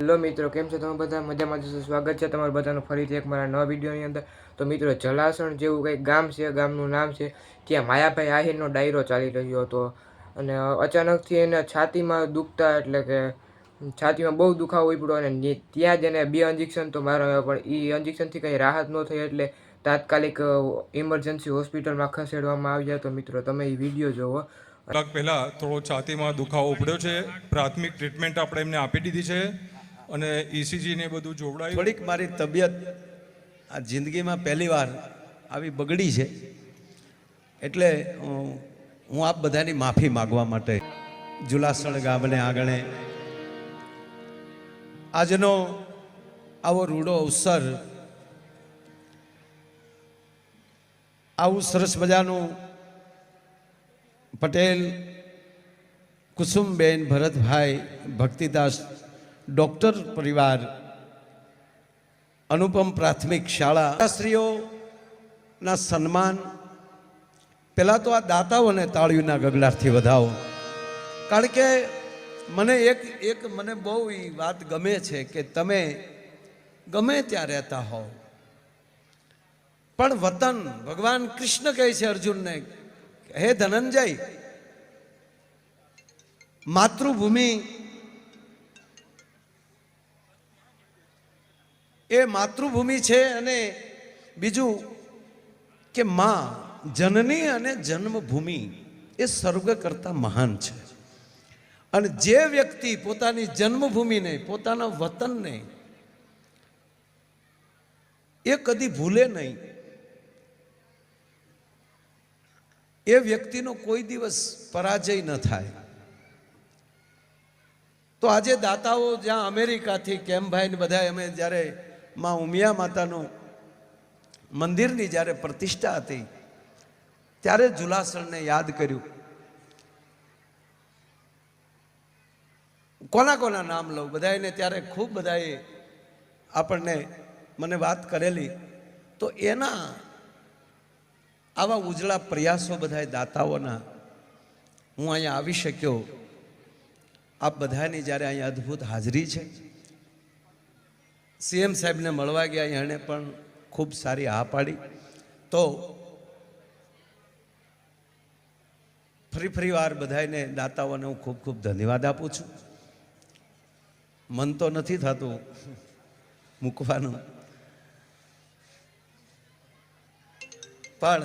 Hello મિત્રો, કેમ છો તમે બધા? મજામાં જશો સ્વાગત છે તમારું બધાનું ફરીથી એક મારા નવા વિડીયોની અંદર. તો મિત્રો, જલાસણ જેવું કંઈક ગામ છે, ગામનું નામ છે, ત્યાં માયાભાઈ આહિરનો ડાયરો ચાલી રહ્યો હતો. અને અચાનકથી એને છાતીમાં દુખતા એટલે કે છાતીમાં બહુ દુખાવો ઉપડ્યો અને ત્યાં જ એને બે ઇન્જેક્શન તો મારવા પણ એ ઇન્જેક્શનથી કંઈ રાહત ન થઈ એટલે તાત્કાલિક ઇમરજન્સી હોસ્પિટલમાં ખસેડવામાં આવ્યા તો મિત્રો, તમે એ વીડિયો જોવો. પહેલા થોડો છાતીમાં દુખાવો ઉપડ્યો છે. પ્રાથમિક ટ્રીટમેન્ટ આપણે એમને આપી દીધી છે. અને ઈસીજી ને બધું જોવડાયું. થોડીક મારી તબિયત આ જિંદગીમાં પહેલીવાર આવી બગડી છે. એટલે હું આપ બધાની માફી માગવા માટે જુલાસણ ગામને આગળ આજનો આવો રૂડો અવસર, આવું સરસ મજાનું પટેલ, કુસુમબેન ભરતભાઈ, ભક્તિદાસ ડૉક્ટર પરિવાર, અનુપમ પ્રાથમિક શાળા સ્ત્રીઓના સન્માન, પહેલાં તો આ દાતાઓને તાળીઓના ગગડાટથી વધાવો. કારણ કે મને એક એક મને બહુ એ વાત ગમે છે કે તમે ગમે ત્યાં રહેતા હોવ. પણ વતન, ભગવાન કૃષ્ણ કહે છે અર્જુનને, હે ધનંજય, માતૃભૂમિ એ માતૃભૂમિ છે અને બીજું કે માં જનની અને જન્મભૂમિ એ સ્વર્ગ કરતા મહાન છે. અને જે વ્યક્તિ પોતાની જન્મભૂમિને, પોતાના વતનને એ કદી ભૂલે નહીં. એ વ્યક્તિનો કોઈ દિવસ પરાજય ન થાય. તો આજે દાતાઓ જ્યાં અમેરિકાથી કેમભાઈ ને બધા અમે જ્યારે માં ઉમિયા માતાનું મંદિરની જ્યારે પ્રતિષ્ઠા હતી, ત્યારે જુલાસણને યાદ કર્યું. કોના કોના નામ લઉં? બધાને ત્યારે ખૂબ બધાએ આપણને મને વાત કરેલી. તો એના આવા ઉજળા પ્રયાસો બધા દાતાઓના, હું અહીંયા આવી શક્યો. આપ બધાની જ્યારે અહીંયા અદ્ભુત હાજરી છે. સીએમ સાહેબને મળવા ગયા એણે પણ ખૂબ સારી હા પાડી. તો ફરી ફરી વાર બધાને દાતાઓને હું ખૂબ ખૂબ ધન્યવાદ આપું છું. મન તો નથી થતું મૂકવાનું. પણ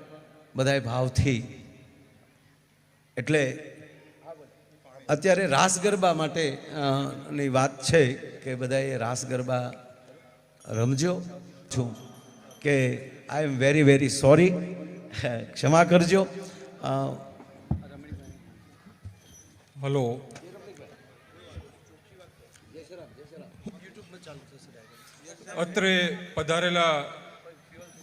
બધાએ ભાવથી. એટલે અત્યારે રાસ ગરબા માટે ની વાત છે કે બધાએ રાસ ગરબા રમજો. છું કે I am very very sorry. ક્ષમા કરજો. હલો. અત્રે પધારેલા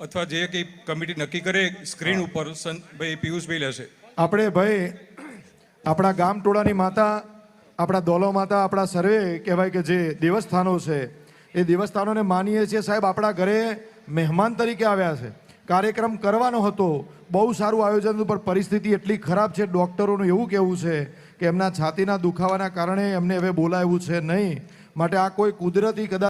અથવા જે કંઈ કમિટી નક્કી કરે, સ્ક્રીન ઉપર ભાઈ, પિયુષભાઈ લેશે. આપણે ભાઈ, આપણા ગામ ટોળાની માતા, આપણા દોલો માતા, આપણા સર્વે કહેવાય કે જે દેવસ્થાનો છે, એ દેવસ્થાનોને માનીએ છીએ સાહેબ, આપણા ઘરે મહેમાન તરીકે આવ્યા છે. કાર્યક્રમ કરવાનો હતો, બહુ સારું આયોજન હતું, પણ પરિસ્થિતિ એટલી ખરાબ છે, ડૉક્ટરોનું એવું કહેવું છે કે એમના છાતીના દુખાવાના કારણે એમને હવે બોલાવ્યું છે નહીં. માટે આ કોઈ કુદરતી કદાચ